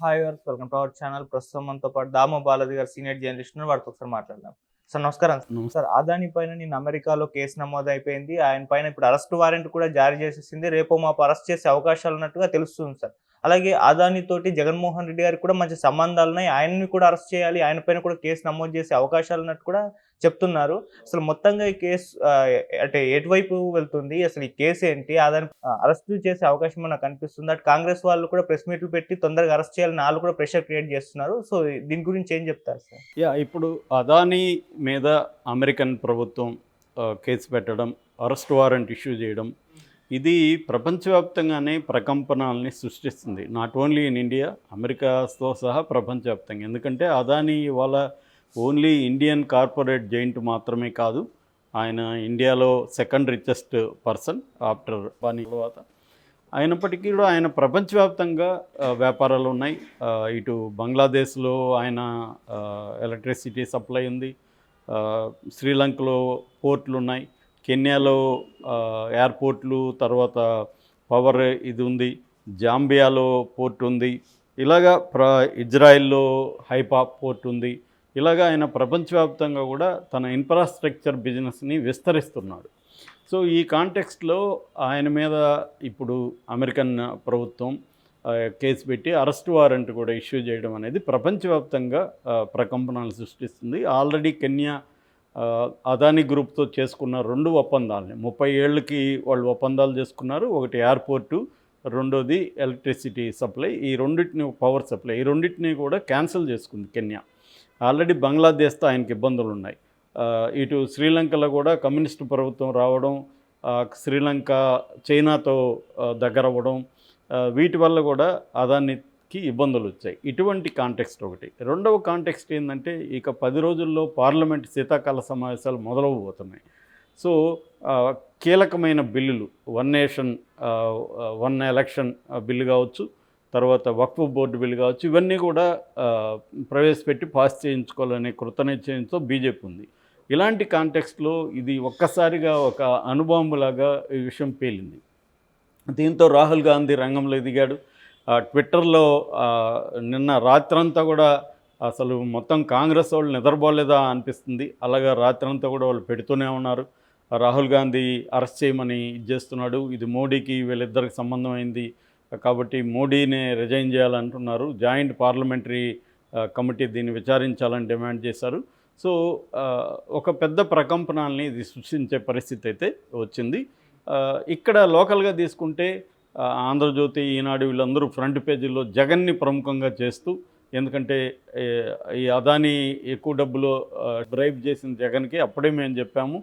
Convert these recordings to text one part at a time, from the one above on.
Hi వర్స్ welcome to our channel ప్రస్తుతం మనతో పాటు దామో బాలాజీ గారు సీనియర్ జర్నలిస్ట్ వారితో ఒకసారి మాట్లాడదాం. సార్ నమస్కారం. సార్. అదాని పైన నేను అమెరికాలో కేసు నమోదు అయిపోయింది ఆయన పైన ఇప్పుడు అరెస్ట్ వారెంట్ కూడా జారీ చేసేసింది. రేపు మాపు అరెస్ట్ చేసే అవకాశాలు ఉన్నట్టుగా తెలుస్తుంది సార్. అలాగే అదానితోటి జగన్మోహన్ రెడ్డి గారికి కూడా మంచి సంబంధాలు ఉన్నాయి ఆయన్ని కూడా అరెస్ట్ చేయాలి. ఆయన పైన కూడా కేసు నమోదు చేసే అవకాశాలు ఉన్నట్టు కూడా చెప్తున్నారు. అసలు మొత్తంగా ఈ కేసు అంటే ఎటువైపు వెళ్తుంది? అసలు ఈ కేసు ఏంటి? అదాని అరెస్ట్ చేసే అవకాశం మనకు కనిపిస్తుంది? అటు కాంగ్రెస్ వాళ్ళు కూడా ప్రెస్ మీట్లు పెట్టి తొందరగా అరెస్ట్ చేయాలని వాళ్ళు కూడా ప్రెషర్ క్రియేట్ చేస్తున్నారు. సో దీని గురించి ఏం చెప్తారు సార్? యా ఇప్పుడు అదానీ మీద అమెరికన్ ప్రభుత్వం కేసు పెట్టడం అరెస్ట్ వారెంట్ ఇష్యూ చేయడం ఇది ప్రపంచవ్యాప్తంగానే ప్రకంపనల్ని సృష్టిస్తుంది. నాట్ ఓన్లీ ఇన్ ఇండియా అమెరికాతో సహా ప్రపంచవ్యాప్తంగా. ఎందుకంటే అదానీ ఇవాళ ఓన్లీ ఇండియన్ కార్పొరేట్ జైంట్ మాత్రమే కాదు ఆయన ఇండియాలో సెకండ్ రిచెస్ట్ పర్సన్ ఆఫ్టర్ పని తర్వాత. అయినప్పటికీ కూడా ఆయన ప్రపంచవ్యాప్తంగా వ్యాపారాలు ఉన్నాయి. ఇటు బంగ్లాదేశ్లో ఆయన ఎలక్ట్రిసిటీ సప్లై ఉంది. శ్రీలంకలో పోర్ట్లు ఉన్నాయి. కెన్యాలో ఎయిర్పోర్ట్లు తర్వాత పవర్ ఇది ఉంది జాంబియాలో పోర్ట్ ఉంది ఇలాగా ప్ర ఇజ్రాయెల్లో హైపా పోర్ట్ ఉంది ఇలాగా ఆయన ప్రపంచవ్యాప్తంగా కూడా తన ఇన్ఫ్రాస్ట్రక్చర్ బిజినెస్ని విస్తరిస్తున్నాడు. సో ఈ కాంటెక్స్ట్లో ఆయన మీద ఇప్పుడు అమెరికన్ ప్రభుత్వం కేసు పెట్టి అరెస్ట్ వారెంట్ కూడా ఇష్యూ చేయడం అనేది ప్రపంచవ్యాప్తంగా ప్రకంపనలు సృష్టిస్తుంది. ఆల్రెడీ కెన్యా అదాని గ్రూప్తో చేసుకున్న రెండు ఒప్పందాలని ముప్పై ఏళ్ళకి వాళ్ళు ఒప్పందాలు చేసుకున్నారు. ఒకటి ఎయిర్పోర్టు రెండోది ఎలక్ట్రిసిటీ సప్లై. ఈ రెండింటిని పవర్ సప్లై. ఈ రెండింటిని కూడా క్యాన్సిల్ చేసుకుంది కెన్యా. ఆల్రెడీ బంగ్లాదేశ్తో ఆయనకి ఇబ్బందులు ఉన్నాయి ఇటు శ్రీలంకలో కూడా కమ్యూనిస్ట్ ప్రభుత్వం రావడం శ్రీలంక చైనాతో దగ్గర అవ్వడం వీటి వల్ల కూడా అదాన్ని కి ఇబ్బందులు వచ్చాయి. ఇటువంటి కాంటెక్స్ట్ ఒకటి. రెండవ కాంటెక్స్ట్ ఏంటంటే ఇక పది రోజుల్లో పార్లమెంట్ శీతాకాల సమావేశాలు మొదలవబోతున్నాయి. సో కీలకమైన బిల్లులు one nation one election bill కావచ్చు తర్వాత వక్ఫ్ బోర్డు బిల్లు కావచ్చు ఇవన్నీ కూడా ప్రవేశపెట్టి పాస్ చేయించుకోవాలనే కృత నిశ్చయంతో బీజేపీ ఉంది. ఇలాంటి కాంటెక్స్ట్లో ఇది ఒక్కసారిగా ఒక అనుబాంబులాగా ఈ విషయం పేలింది. దీంతో రాహుల్ గాంధీ రంగంలో దిగాడు ట్విట్టర్లో నిన్న రాత్రంతా కూడా అసలు మొత్తం కాంగ్రెస్ వాళ్ళు నిద్రపోలేదా అనిపిస్తుంది. అలాగా రాత్రంతా కూడా వాళ్ళు పెడుతూనే ఉన్నారు. రాహుల్ గాంధీ అరెస్ట్ చేయమని ఇది చేస్తున్నాడు. ఇది మోడీకి వీళ్ళిద్దరికి సంబంధం అయింది కాబట్టి మోడీనే రిజైన్ చేయాలంటున్నారు. జాయింట్ పార్లమెంటరీ కమిటీ దీన్ని విచారించాలని డిమాండ్ చేశారు. సో ఒక పెద్ద ప్రకంపనాల్ని ఇది సృష్టించే పరిస్థితి అయితే వచ్చింది. ఇక్కడ లోకల్గా తీసుకుంటే ఆంధ్రజ్యోతి ఈనాడు వీళ్ళందరూ ఫ్రంట్ పేజీల్లో జగన్ని ప్రముఖంగా చేస్తూ ఎందుకంటే ఈ అదాని ఎక్కువ డబ్బులు డ్రైవ్ చేసిన జగన్కి అప్పుడే మేము చెప్పాము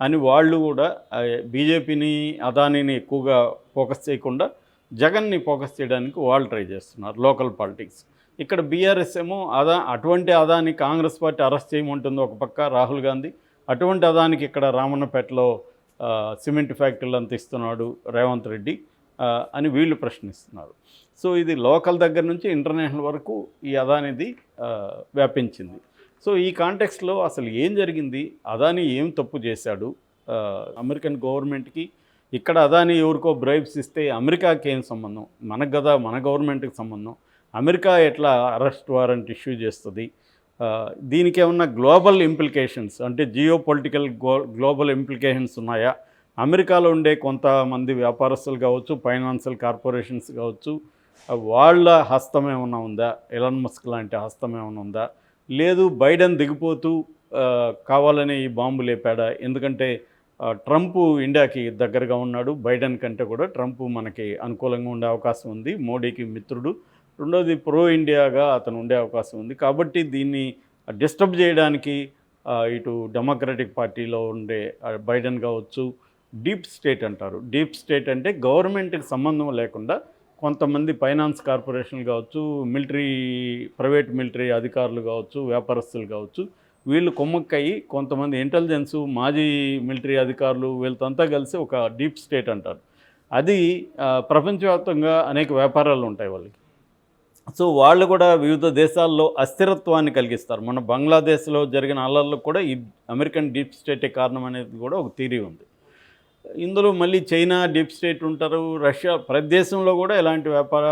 అని వాళ్ళు కూడా బీజేపీని అదానిని ఎక్కువగా ఫోకస్ చేయకుండా జగన్ని ఫోకస్ చేయడానికి వాళ్ళు ట్రై చేస్తున్నారు లోకల్ పాలిటిక్స్. ఇక్కడ బీఆర్ఎస్ ఏమో అదా అటువంటి అదాని కాంగ్రెస్ పార్టీ అరెస్ట్ చేయమంటుంది ఒక పక్క రాహుల్ గాంధీ అటువంటి అదానికి ఇక్కడ రామన్నపేటలో సిమెంట్ ఫ్యాక్టరీలు అంత ఇస్తున్నాడు రేవంత్ రెడ్డి అని వీళ్ళు ప్రశ్నిస్తున్నారు. సో ఇది లోకల్ దగ్గర నుంచి ఇంటర్నేషనల్ వరకు ఈ అదానిది వ్యాపించింది. సో ఈ కాంటెక్స్లో అసలు ఏం జరిగింది? అదాని ఏం తప్పు చేశాడు? అమెరికన్ గవర్నమెంట్కి ఇక్కడ అదాని ఎవరికో బ్రైబ్స్ ఇస్తే అమెరికాకి ఏం సంబంధం? మనకు కదా మన గవర్నమెంట్కి సంబంధం. అమెరికా ఎట్లా అరెస్ట్ వారెంట్ ఇష్యూ చేస్తుంది? దీనికి ఏమన్నా గ్లోబల్ ఇంప్లికేషన్స్ అంటే జియో పొలిటికల్ గ్లోబల్ ఇంప్లికేషన్స్ ఉన్నాయా? అమెరికాలో ఉండే కొంతమంది వ్యాపారస్తులు కావచ్చు ఫైనాన్షియల్ కార్పొరేషన్స్ కావచ్చు వాళ్ళ హస్తం ఏమైనా ఉందా? ఎలన్ మస్క్ లాంటి హస్తం ఏమైనా ఉందా? లేదు బైడెన్ దిగిపోతూ కావాలని ఈ బాంబు లేపాడా? ఎందుకంటే ట్రంప్ ఇండియాకి దగ్గరగా ఉన్నాడు. బైడెన్ కంటే కూడా ట్రంప్ మనకి అనుకూలంగా ఉండే అవకాశం ఉంది. మోడీకి మిత్రుడు. రెండోది ప్రో ఇండియాగా అతను ఉండే అవకాశం ఉంది. కాబట్టి దీన్ని డిస్టర్బ్ చేయడానికి ఇటు డెమోక్రటిక్ పార్టీలో ఉండే బైడెన్ కావచ్చు డీప్ స్టేట్ అంటారు. డీప్ స్టేట్ అంటే గవర్నమెంట్కి సంబంధం లేకుండా కొంతమంది ఫైనాన్స్ కార్పొరేషన్లు కావచ్చు మిలిటరీ ప్రైవేట్ మిలిటరీ అధికారులు కావచ్చు వ్యాపారస్తులు కావచ్చు వీళ్ళు కొమ్మక్కయి కొంతమంది ఇంటెలిజెన్స్ మాజీ మిలిటరీ అధికారులు వీళ్ళతో అంతా కలిసి ఒక డీప్ స్టేట్ అంటారు. అది ప్రపంచవ్యాప్తంగా అనేక వ్యాపారాలు ఉంటాయి వాళ్ళకి. సో వాళ్ళు కూడా వివిధ దేశాల్లో అస్థిరత్వాన్ని కలిగిస్తారు. మన బంగ్లాదేశ్లో జరిగిన అల్లర్లకు కూడా ఈ అమెరికన్ డీప్ స్టేటే కారణం అనేది కూడా ఒక థీరీ ఉంది. ఇందులో మళ్ళీ చైనా డీప్ స్టేట్ ఉంటారు రష్యా ప్రదేశంలో కూడా ఇలాంటి వ్యాపార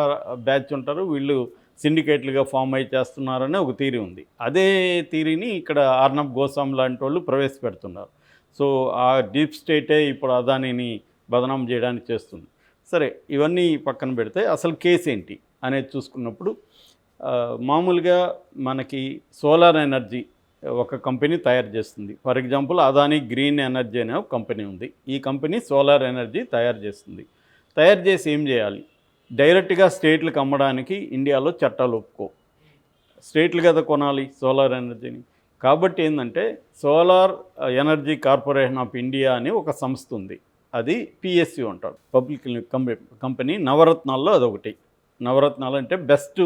బ్యాచ్ ఉంటారు. వీళ్ళు సిండికేట్లుగా ఫామ్ అయి చేస్తున్నారనే ఒక థీరీ ఉంది. అదే థీరీని ఇక్కడ ఆర్నబ్ గోస్వామి లాంటి వాళ్ళు ప్రవేశపెడుతున్నారు. సో ఆ డీప్ స్టేటే ఇప్పుడు అదానిని బదనాం చేయడానికి చేస్తుంది. సరే ఇవన్నీ పక్కన పెడితే అసలు కేసు ఏంటి అనేది చూసుకున్నప్పుడు మామూలుగా మనకి సోలార్ ఎనర్జీ ఒక కంపెనీ తయారు చేస్తుంది. For example Adani green energy అనే ఒక కంపెనీ ఉంది. ఈ కంపెనీ సోలార్ ఎనర్జీ తయారు చేస్తుంది. తయారు చేసి ఏం చేయాలి? డైరెక్ట్గా స్టేట్లకు అమ్మడానికి ఇండియాలో చట్టాలు ఒప్పుకో. స్టేట్లు కదా కొనాలి సోలార్ ఎనర్జీని. కాబట్టి ఏంటంటే solar energy corporation of India అని ఒక సంస్థ ఉంది. అది పిఎస్సి అంటారు. పబ్లిక్ కంపెనీ నవరత్నాల్లో అదొకటి. నవరత్నాలు అంటే బెస్ట్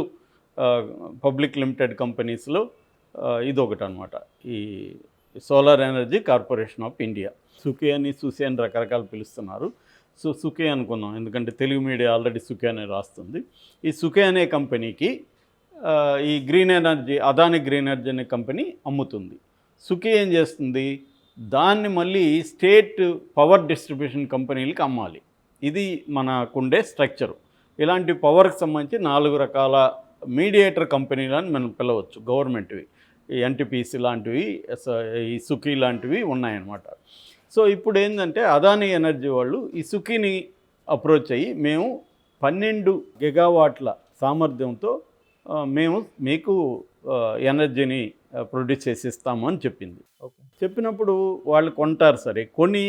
పబ్లిక్ లిమిటెడ్ కంపెనీస్లో ఇదొకటి అనమాట ఈ solar energy corporation of India సుఖే అని సుసే అని రకరకాలు పిలుస్తున్నారు. సో సుఖే అనుకుందాం. ఎందుకంటే తెలుగు మీడియా ఆల్రెడీ సుఖే అని రాస్తుంది. ఈ సుఖే అనే కంపెనీకి ఈ green energy Adani green energy అనే కంపెనీ అమ్ముతుంది. సుఖే ఏం చేస్తుంది? దాన్ని మళ్ళీ స్టేట్ పవర్ డిస్ట్రిబ్యూషన్ కంపెనీలకు అమ్మాలి. ఇది మనకుండే స్ట్రక్చరు. ఇలాంటి పవర్కి సంబంధించి నాలుగు రకాల మీడియేటర్ కంపెనీలు అని మనం పిలవచ్చు గవర్నమెంట్వి. ఎన్టీపీసీ లాంటివి ఈ సుఖీ లాంటివి ఉన్నాయన్నమాట. సో ఇప్పుడు ఏంటంటే అదాని ఎనర్జీ వాళ్ళు ఈ సుఖీని అప్రోచ్ అయ్యి మేము పన్నెండు గిగావాట్ల సామర్థ్యంతో మేము మీకు ఎనర్జీని ప్రొడ్యూస్ చేసి ఇస్తాము అని చెప్పింది. చెప్పినప్పుడు వాళ్ళు కొంటారు సరే. కొన్ని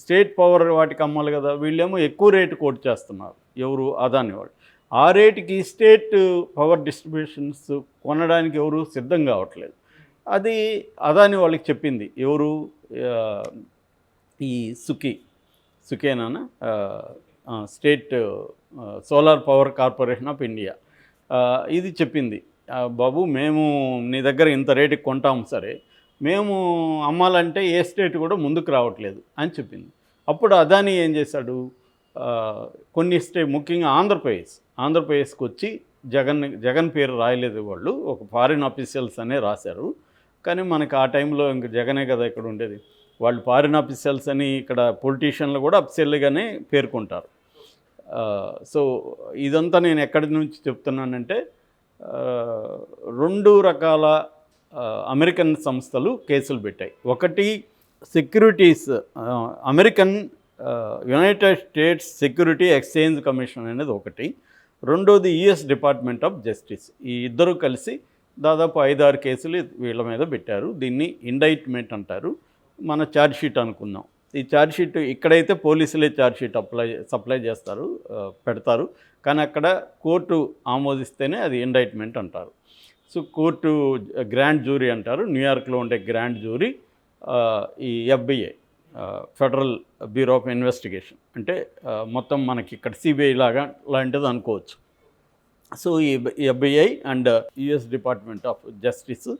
స్టేట్ పవర్ వాటికి అమ్మాలి కదా వీళ్ళేమో ఎక్కువ రేటు కోట్ చేస్తున్నారు ఎవరు అదాని వాళ్ళు. ఆ రేటుకి స్టేట్ పవర్ డిస్ట్రిబ్యూషన్స్ కొనడానికి ఎవరు సిద్ధం కావట్లేదు. అది అదాని వాళ్ళకి చెప్పింది. ఎవరు ఈ సుఖీ సుఖేనా state solar power corporation of India. ఇది చెప్పింది. బాబు మేము నీ దగ్గర ఇంత రేటుకి కొంటాం సరే మేము అమ్మాలంటే ఏ స్టేట్ కూడా ముందుకు రావట్లేదు అని చెప్పింది. అప్పుడు అదాని ఏం చేశాడు? కొన్ని స్టేట్ ముఖ్యంగా ఆంధ్రప్రదేశ్ ఆంధ్రప్రదేశ్కి వచ్చి జగన్ జగన్ పేరు రాయలేదు వాళ్ళు. ఒక ఫారిన్ ఆఫీషియల్స్ అనే రాశారు. కానీ మనకి ఆ టైంలో ఇంక జగనే కదా ఇక్కడ ఉండేది. వాళ్ళు ఫారిన్ ఆఫీషియల్స్ అని ఇక్కడ పొలిటీషియన్లు కూడా అప్సెల్గానే పేర్కొంటారు. సో ఇదంతా నేను ఎక్కడి నుంచి చెప్తున్నానంటే రెండు రకాల అమెరికన్ సంస్థలు కేసులు పెట్టాయి. ఒకటి securities American United States security exchange commission అనేది ఒకటి. రెండోది యుఎస్ డిపార్ట్మెంట్ ఆఫ్ జస్టిస్. ఈ ఇద్దరు కలిసి దాదాపు ఐదారు కేసులు వీళ్ళ మీద పెట్టారు. దీన్ని ఇండైట్మెంట్ అంటారు. మన ఛార్జ్షీట్ అనుకుందాం. ఈ ఛార్జ్షీట్ ఇక్కడైతే పోలీసులే ఛార్జ్షీట్ అప్లై సప్లై చేస్తారు పెడతారు. కానీ అక్కడ కోర్టు ఆమోదిస్తేనే అది ఇండైట్మెంట్ అంటారు. సో కోర్టు గ్రాండ్ జ్యూరీ అంటారు. న్యూయార్క్లో ఉండే గ్రాండ్ జ్యూరీ ఈ FBI. Federal bureau of investigation అంటే మొత్తం మనకి ఇక్కడ సిబిఐ లాగా లాంటిది అనుకోవచ్చు. సో ఈ FBI and US department of justice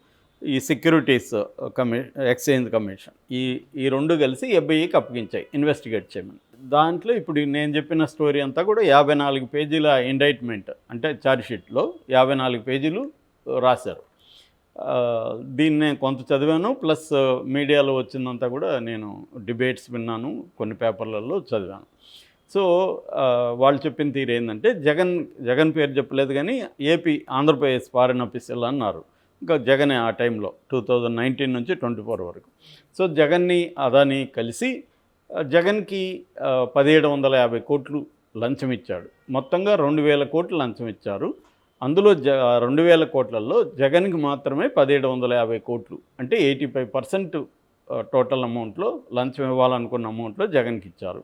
ఈ సెక్యూరిటీస్ కమి ఎక్స్చేంజ్ కమిషన్ ఈ ఈ రెండు కలిసి ఎఫ్బిఐకి అప్పగించాయి ఇన్వెస్టిగేట్ చేయమని. దాంట్లో ఇప్పుడు నేను చెప్పిన స్టోరీ అంతా కూడా యాభై నాలుగు పేజీల ఇండైట్మెంట్ అంటే ఛార్జ్ షీట్లో యాభై నాలుగు పేజీలు రాశారు. దీన్ని నేను కొంత చదివాను ప్లస్ మీడియాలో వచ్చిందంతా కూడా నేను డిబేట్స్ విన్నాను కొన్ని పేపర్లలో చదివాను. సో వాళ్ళు చెప్పిన తీరు ఏంటంటే జగన్ జగన్ పేరు చెప్పలేదు కానీ ఏపీ ఆంధ్రప్రదేశ్ ఫారెన్ ఆఫీసర్లు అన్నారు. ఇంకా జగనే ఆ టైంలో టూ థౌజండ్ నైన్టీన్ నుంచి ట్వంటీ ఫోర్ వరకు. సో జగన్ని అదాని కలిసి జగన్కి పదిహేడు వందల యాభై కోట్లు లంచం ఇచ్చాడు. మొత్తంగా రెండు వేల కోట్లు లంచం ఇచ్చారు. అందులో జ రెండు వేల కోట్లలో జగన్కి మాత్రమే పదిహేడు వందల యాభై కోట్లు అంటే ఎయిటీ ఫైవ్ పర్సెంట్ టోటల్ అమౌంట్లో లంచం ఇవ్వాలనుకున్న అమౌంట్లో జగన్కి ఇచ్చారు.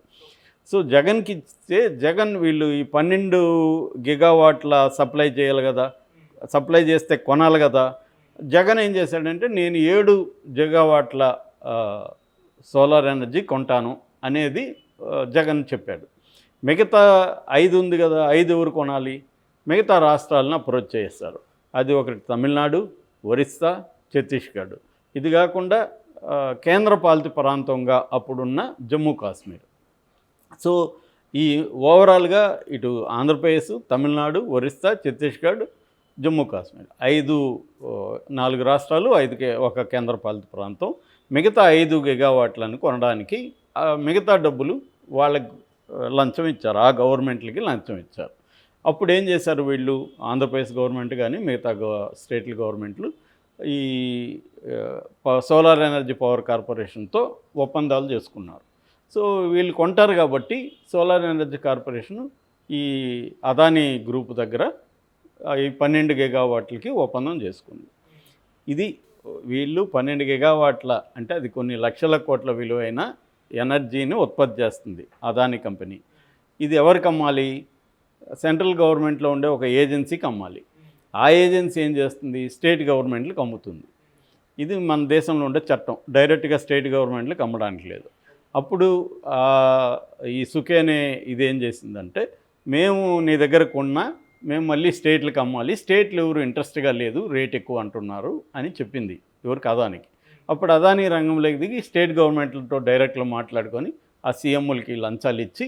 సో జగన్కి ఇస్తే జగన్ వీళ్ళు ఈ పన్నెండు గిగావాట్ల సప్లై చేయాలి కదా సప్లై చేస్తే కొనాలి కదా జగన్ ఏం చేశాడంటే నేను ఏడు జిగావాట్ల సోలార్ ఎనర్జీ కొంటాను అనేది జగన్ చెప్పాడు. మిగతా ఐదు ఉంది కదా ఐదు ఎవరు కొనాలి? మిగతా రాష్ట్రాలను అప్రోచ్ చేస్తారు. అది ఒకటి తమిళనాడు ఒరిస్సా ఛత్తీస్గఢ్. ఇది కాకుండా కేంద్రపాలిత ప్రాంతంగా అప్పుడున్న జమ్మూ కాశ్మీర్. సో ఈ ఓవరాల్గా ఇటు ఆంధ్రప్రదేశ్ తమిళనాడు ఒరిస్సా ఛత్తీస్గఢ్ జమ్మూ కాశ్మీర్. ఐదు నాలుగు రాష్ట్రాలు ఐదు కే- ఒక కేంద్రపాలిత ప్రాంతం. మిగతా ఐదు గిగావాట్లను కొనడానికి మిగతా డబ్బులు వాళ్ళకి లంచం ఇచ్చారు. ఆ గవర్నమెంట్లకి లంచం ఇచ్చారు. అప్పుడు ఏం చేశారు వీళ్ళు? ఆంధ్రప్రదేశ్ గవర్నమెంట్ కానీ మిగతా గవ- స్టేట్ల గవర్నమెంట్లు ఈ సోలార్ ఎనర్జీ పవర్ కార్పొరేషన్తో ఒప్పందాలు చేసుకున్నారు. సో వీళ్ళు కొంటారు కాబట్టి సోలార్ ఎనర్జీ కార్పొరేషన్ ఈ అదానీ గ్రూప్ దగ్గర ఈ పన్నెండు గిగావాట్లకి ఒప్పందం చేసుకుంది. ఇది వీళ్ళు పన్నెండు గిగావాట్ల అంటే అది కొన్ని లక్షల కోట్ల విలువైన ఎనర్జీని ఉత్పత్తి చేస్తుంది అదానీ కంపెనీ. ఇది ఎవరికి అమ్మాలి? సెంట్రల్ గవర్నమెంట్లో ఉండే ఒక ఏజెన్సీకి అమ్మాలి ఆ ఏజెన్సీ ఏం చేస్తుంది? స్టేట్ గవర్నమెంట్లకు అమ్ముతుంది ఇది మన దేశంలో ఉండే చట్టం. డైరెక్ట్గా స్టేట్ గవర్నమెంట్లకు అమ్మడానికి లేదు. అప్పుడు ఈ సుఖే అనే ఇదేం చేసిందంటే మేము నీ దగ్గర కొన్నా మేము మళ్ళీ స్టేట్లకు అమ్మాలి స్టేట్లు ఎవరు ఇంట్రెస్ట్గా లేదు రేట్ ఎక్కువ అంటున్నారు అని చెప్పింది ఎవరికి? అదానికి. అప్పుడు అదాని రంగంలోకి దిగి స్టేట్ గవర్నమెంట్లతో డైరెక్ట్లో మాట్లాడుకొని ఆ సీఎంలకి లంచాలు ఇచ్చి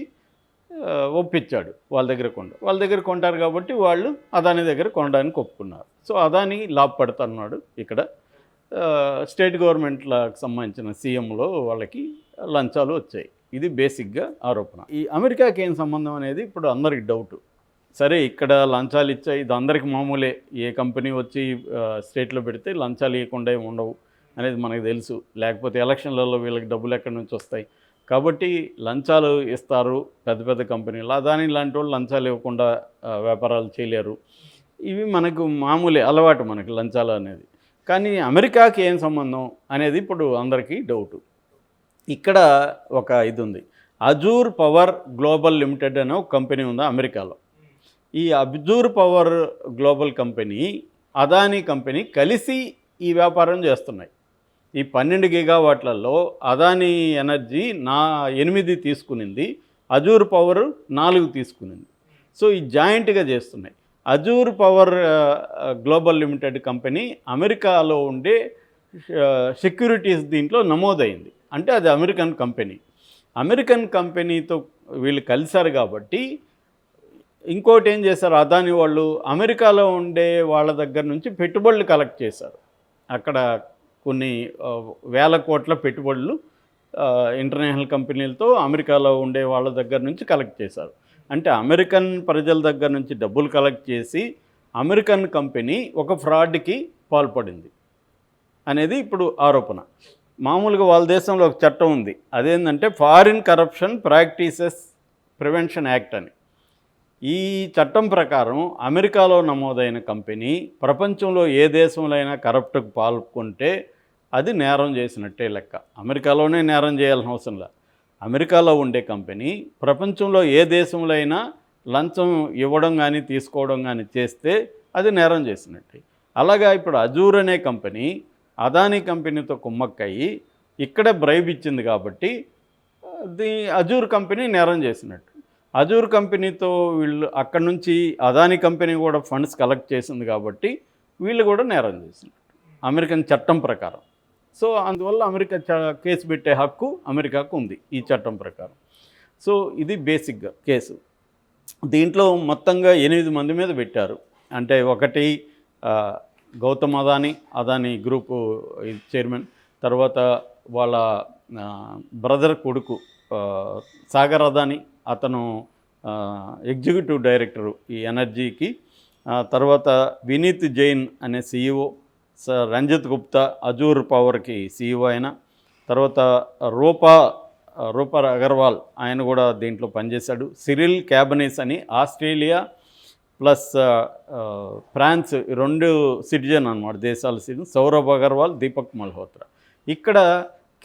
ఒప్పించాడు వాళ్ళ దగ్గర కొండ. వాళ్ళ దగ్గర కొంటారు కాబట్టి వాళ్ళు అదాని దగ్గర కొనడానికి ఒప్పుకున్నారు. సో అదాని లాభపడుతున్నాడు ఇక్కడ. స్టేట్ గవర్నమెంట్లకు సంబంధించిన సీఎంలో వాళ్ళకి లంచాలు వచ్చాయి. ఇది బేసిక్గా ఆరోపణ. ఈ అమెరికాకి ఏం సంబంధం అనేది ఇప్పుడు అందరికి డౌట్. సరే ఇక్కడ లంచాలు ఇచ్చాయి. ఇది అందరికి మామూలే. ఏ కంపెనీ వచ్చి స్టేట్లో పెడితే లంచాలు ఇవ్వకుండా ఉండవు అనేది మనకు తెలుసు. లేకపోతే ఎలక్షన్లలో వీళ్ళకి డబ్బులు ఎక్కడి నుంచి వస్తాయి? కాబట్టి లంచాలు ఇస్తారు పెద్ద పెద్ద కంపెనీలు. అదాని లాంటి వాళ్ళు లంచాలు ఇవ్వకుండా వ్యాపారాలు చేయలేరు. ఇవి మనకు మామూలే అలవాటు మనకి లంచాలు అనేది. కానీ అమెరికాకి ఏం సంబంధం అనేది ఇప్పుడు అందరికీ డౌటు. ఇక్కడ ఒక ఇది ఉంది. అజూర్ పవర్ గ్లోబల్ లిమిటెడ్ అనే ఒక కంపెనీ ఉంది అమెరికాలో. ఈ Azure power global company Adani company కలిసి ఈ వ్యాపారం చేస్తున్నాయి. ఈ పన్నెండు గిగావాట్లలో అదానీ ఎనర్జీ నా ఎనిమిది తీసుకునింది అజూర్ పవర్ నాలుగు తీసుకునింది. సో ఈ జాయింట్గా చేస్తున్నాయి. Azure power global limited company అమెరికాలో ఉండే సెక్యూరిటీస్ దీంట్లో నమోదైంది. అంటే అది అమెరికన్ కంపెనీ. అమెరికన్ కంపెనీతో వీళ్ళు కలిశారు కాబట్టి ఇంకోటి ఏం చేశారు? అదాని వాళ్ళు అమెరికాలో ఉండే వాళ్ళ దగ్గర నుంచి పెట్టుబడులు కలెక్ట్ చేశారు. అక్కడ కొన్ని వేల కోట్ల పెట్టుబడులు ఇంటర్నేషనల్ కంపెనీలతో అమెరికాలో ఉండే వాళ్ళ దగ్గర నుంచి కలెక్ట్ చేశారు. అంటే అమెరికన్ ప్రజల దగ్గర నుంచి డబ్బులు కలెక్ట్ చేసి అమెరికన్ కంపెనీ ఒక ఫ్రాడ్కి పాల్పడింది అనేది ఇప్పుడు ఆరోపణ. మామూలుగా వాళ్ళ దేశంలో ఒక చట్టం ఉంది. అదేంటంటే foreign corruption practices prevention act అని. ఈ చట్టం ప్రకారం అమెరికాలో నమోదైన కంపెనీ ప్రపంచంలో ఏ దేశంలో అయినా కరప్ట్కు పాల్గొంటే అది నేరం చేసినట్టే లెక్క. అమెరికాలోనే నేరం చేయాల్సిన అవసరం లేదు అమెరికాలో ఉండే కంపెనీ ప్రపంచంలో ఏ దేశంలో అయినా లంచం ఇవ్వడం కానీ తీసుకోవడం కానీ చేస్తే అది నేరం చేసినట్టే. అలాగా ఇప్పుడు అజూర్ అనే కంపెనీ అదానీ కంపెనీతో కుమ్మక్కయ్యి ఇక్కడే బ్రైబ్ ఇచ్చింది కాబట్టి దీ అజూర్ కంపెనీ నేరం చేసినట్టు. అజూర్ కంపెనీతో వీళ్ళు అక్కడ నుంచి అదానీ కంపెనీ కూడా ఫండ్స్ కలెక్ట్ చేసింది కాబట్టి వీళ్ళు కూడా నేరం చేసినట్టు. అమెరికన్ చట్టం ప్రకారం. సో అందువల్ల అమెరికా చ- కేసు పెట్టే హక్కు అమెరికాకు ఉంది ఈ చట్టం ప్రకారం. సో ఇది బేసిక్గా కేసు. దీంట్లో మొత్తంగా ఎనిమిది మంది మీద పెట్టారు. అంటే ఒకటి గౌతమ్ అదానీ అదానీ గ్రూపు చైర్మన్ తర్వాత వాళ్ళ బ్రదర్ కొడుకు సాగర్ అదానీ అతను ఎగ్జిక్యూటివ్ డైరెక్టరు ఈ ఎనర్జీకి తర్వాత వినీత్ జైన్ అనే C E O Ranjit Gupta Azure పవర్కి CEO ఆయన తర్వాత రూపా రూపర్ అగర్వాల్ ఆయన కూడా దీంట్లో పనిచేశాడు. సిరిల్ క్యాబనీస్ అని ఆస్ట్రేలియా ప్లస్ ఫ్రాన్స్ ఈ రెండు సిటిజన్ అనమాట దేశాల సిటిజన్ సౌరభ్ అగర్వాల్ దీపక్ మల్హోత్రా. ఇక్కడ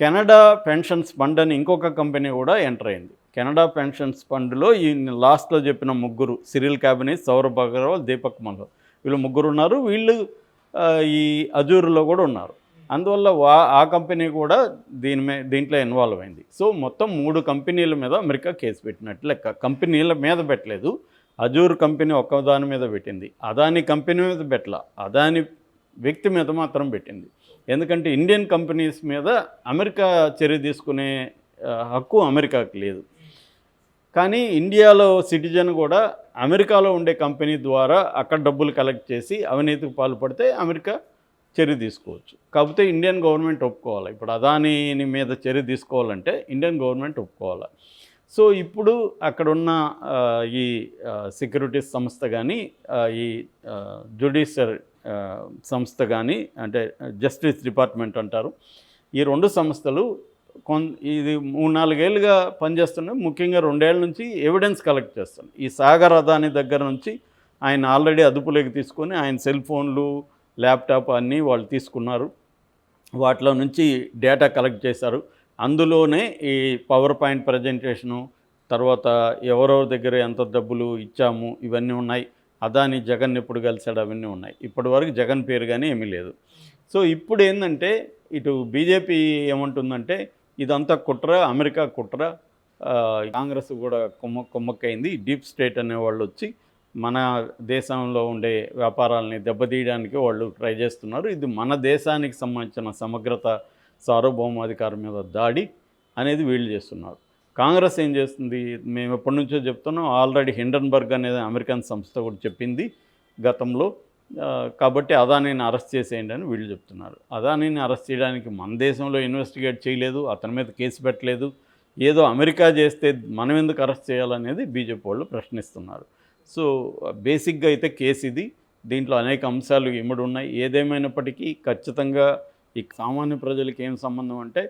కెనడా పెన్షన్స్ ఫండ్ అని ఇంకొక కంపెనీ కూడా ఎంటర్ అయింది. కెనడా పెన్షన్స్ ఫండ్లో ఈ లాస్ట్లో చెప్పిన ముగ్గురు సిరిల్ క్యాబినెట్ సౌరభ్ అగర్వాల్ దీపక్ మల్హోత్రా వీళ్ళు ముగ్గురు ఉన్నారు. వీళ్ళు ఈ అజూర్లో కూడా ఉన్నారు. అందువల్ల వా ఆ కంపెనీ కూడా దీని మీద దీంట్లో ఇన్వాల్వ్ అయింది. సో మొత్తం మూడు కంపెనీల మీద అమెరికా కేసు పెట్టినట్లు లెక్క. కంపెనీల మీద పెట్టలేదు. అజూర్ కంపెనీ ఒక్క దాని మీద పెట్టింది. అదాని కంపెనీ మీద పెట్టల. అదాని వ్యక్తి మీద మాత్రం పెట్టింది. ఎందుకంటే ఇండియన్ కంపెనీస్ మీద అమెరికా చర్య తీసుకునే హక్కు అమెరికాకి లేదు. కానీ ఇండియాలో సిటిజన్ కూడా అమెరికాలో ఉండే కంపెనీ ద్వారా అక్కడ డబ్బులు కలెక్ట్ చేసి అవినీతికి పాల్పడితే అమెరికా చర్య తీసుకోవచ్చు. కాకపోతే ఇండియన్ గవర్నమెంట్ ఒప్పుకోవాలి. ఇప్పుడు అదానీని మీద చర్య తీసుకోవాలంటే ఇండియన్ గవర్నమెంట్ ఒప్పుకోవాలి. సో ఇప్పుడు అక్కడున్న ఈ సెక్యూరిటీస్ సంస్థ కానీ ఈ జ్యుడిషియర్ సంస్థ కానీ అంటే జస్టిస్ డిపార్ట్మెంట్ అంటారు. ఈ రెండు సంస్థలు ఇది మూడు నాలుగేళ్ళుగా పనిచేస్తున్నాయి ముఖ్యంగా రెండేళ్ళ నుంచి ఎవిడెన్స్ కలెక్ట్ చేస్తున్నాయి ఈ సాగర్ అదాని దగ్గర నుంచి ఆయన ఆల్రెడీ అదుపులోకి తీసుకొని ఆయన సెల్ ఫోన్లు ల్యాప్టాప్ అన్నీ వాళ్ళు తీసుకున్నారు. వాటిలో నుంచి డేటా కలెక్ట్ చేశారు. అందులోనే ఈ పవర్ పాయింట్ ప్రజెంటేషను తర్వాత ఎవరెవరి దగ్గర ఎంత డబ్బులు ఇచ్చాము ఇవన్నీ ఉన్నాయి. అదాని జగన్ ఎప్పుడు కలిశాడు అవన్నీ ఉన్నాయి. ఇప్పటి వరకు జగన్ పేరు కానీ ఏమీ లేదు. సో ఇప్పుడు ఏంటంటే ఇటు బీజేపీ ఏమంటుందంటే ఇదంతా కుట్ర అమెరికా కుట్ర. కాంగ్రెస్ కూడా కొమ్మ కొమ్మక్కైంది. డీప్ స్టేట్ అనే వాళ్ళు వచ్చి మన దేశంలో ఉండే వ్యాపారాలని దెబ్బతీయడానికి వాళ్ళు ట్రై చేస్తున్నారు. ఇది మన దేశానికి సంబంధించిన సమగ్రత సార్వభౌమాధికారం మీద దాడి అనేది వీళ్ళు చేస్తున్నారు. కాంగ్రెస్ ఏం చేస్తుంది? మేము ఎప్పటి నుంచో చెప్తున్నాం. ఆల్రెడీ హిండన్బర్గ్ అనేది అమెరికన్ సంస్థ కూడా చెప్పింది గతంలో. కాబట్టి అదానీని అరెస్ట్ చేసేయండి అని వీళ్ళు చెప్తున్నారు. అదానీని అరెస్ట్ చేయడానికి మన దేశంలో ఇన్వెస్టిగేట్ చేయలేదు అతని మీద కేసు పెట్టలేదు ఏదో అమెరికా చేస్తే మనం ఎందుకు అరెస్ట్ చేయాలనేది బీజేపీ వాళ్ళు ప్రశ్నిస్తున్నారు. సో బేసిక్గా అయితే కేసు ఇది. దీంట్లో అనేక అంశాలు ఇమ్మడి ఉన్నాయి. ఏదేమైనప్పటికీ ఖచ్చితంగా ఈ సామాన్య ప్రజలకి ఏం సంబంధం అంటే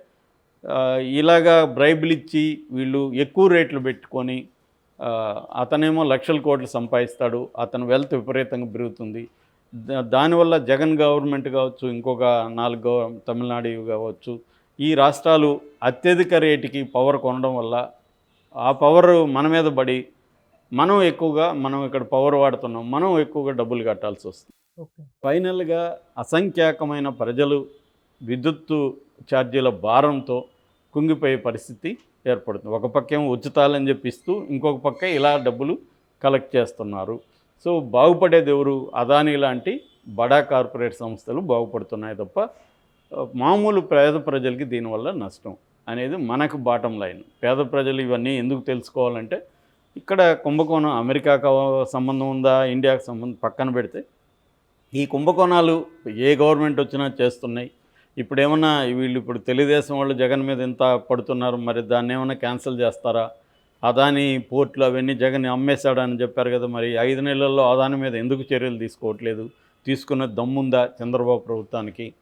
ఇలాగా బ్రైబులు ఇచ్చి వీళ్ళు ఎక్కువ రేట్లు పెట్టుకొని అతనేమో లక్షల కోట్లు సంపాదిస్తాడు అతని వెల్త్ విపరీతంగా పెరుగుతుంది దానివల్ల జగన్ గవర్నమెంట్ కావచ్చు ఇంకొక నాలుగు గవ- తమిళనాడు కావచ్చు ఈ రాష్ట్రాలు అత్యధిక రేటుకి పవర్ కొనడం వల్ల ఆ పవర్ మన మీద పడి మనం ఎక్కువగా మనం ఇక్కడ పవర్ వాడుతున్నాం మనం ఎక్కువగా డబ్బులు కట్టాల్సి వస్తుంది. ఫైనల్గా అసంఖ్యాకమైన ప్రజలు విద్యుత్తు ఛార్జీల భారంతో కుంగిపోయే పరిస్థితి ఏర్పడుతుంది. ఒక పక్క ఏమో ఉచితాలని చెప్పిస్తూ ఇంకొక పక్క ఇలా డబ్బులు కలెక్ట్ చేస్తున్నారు. సో బాగుపడేది ఎవరు? అదానీ లాంటి బడా కార్పొరేట్ సంస్థలు బాగుపడుతున్నాయి తప్ప మామూలు పేద ప్రజలకి దీనివల్ల నష్టం అనేది మనకు బాటం లైన్. పేద ప్రజలు ఇవన్నీ ఎందుకు తెలుసుకోవాలంటే ఇక్కడ కుంభకోణం అమెరికాకు సంబంధం ఉందా ఇండియాకు సంబంధం పక్కన పెడితే ఈ కుంభకోణాలు ఏ గవర్నమెంట్ వచ్చినా చేస్తున్నాయి. ఇప్పుడు ఏమన్నా వీళ్ళు ఇప్పుడు తెలుగుదేశం వాళ్ళు జగన్ మీద ఎంత పడుతున్నారు మరి దాన్ని ఏమైనా క్యాన్సిల్ చేస్తారా? అదాని పోర్ట్లు అవన్నీ జగన్ అమ్మేశాడని చెప్పారు కదా మరి. ఐదు నెలల్లో అదాని మీద ఎందుకు చర్యలు తీసుకోవట్లేదు? తీసుకున్న దమ్ముందా చంద్రబాబు ప్రభుత్వానికి?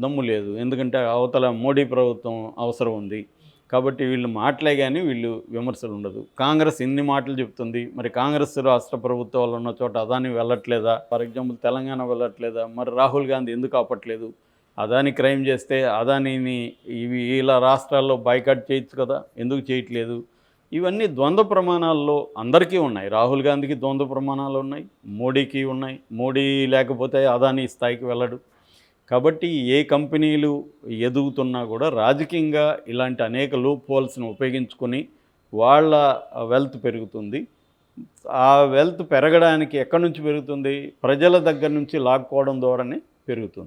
దమ్ము లేదు. ఎందుకంటే అవతల మోడీ ప్రభుత్వం అవసరం ఉంది. కాబట్టి వీళ్ళు మాటలే కానీ వీళ్ళు విమర్శలు ఉండదు. కాంగ్రెస్ ఇన్ని మాటలు చెప్తుంది. మరి కాంగ్రెస్ రాష్ట్ర ప్రభుత్వాలు ఉన్న చోట అదాని వెళ్ళట్లేదా? ఫర్ ఎగ్జాంపుల్ తెలంగాణ వెళ్ళట్లేదా? మరి రాహుల్ గాంధీ ఎందుకు ఆపట్లేదు? అదాని క్రైమ్ చేస్తే అదానిని ఇవి ఇలా రాష్ట్రాల్లో బైకాట్ చేయొచ్చు కదా? ఎందుకు చేయట్లేదు? ఇవన్నీ ద్వంద్వ ప్రమాణాల్లో అందరికీ ఉన్నాయి. రాహుల్ గాంధీకి ద్వంద్వ ప్రమాణాలు ఉన్నాయి. మోడీకి ఉన్నాయి. మోడీ లేకపోతే అదాని స్థాయికి వెళ్ళడు. కాబట్టి ఏ కంపెనీలు ఎదుగుతున్నా కూడా రాజకీయంగా ఇలాంటి అనేక లూప్ హోల్స్ని ఉపయోగించుకొని వాళ్ళ వెల్త్ పెరుగుతుంది. ఆ వెల్త్ పెరగడానికి ఎక్కడి నుంచి పెరుగుతుంది? ప్రజల దగ్గర నుంచి లాక్కోవడం ద్వారానే పెరుగుతుంది.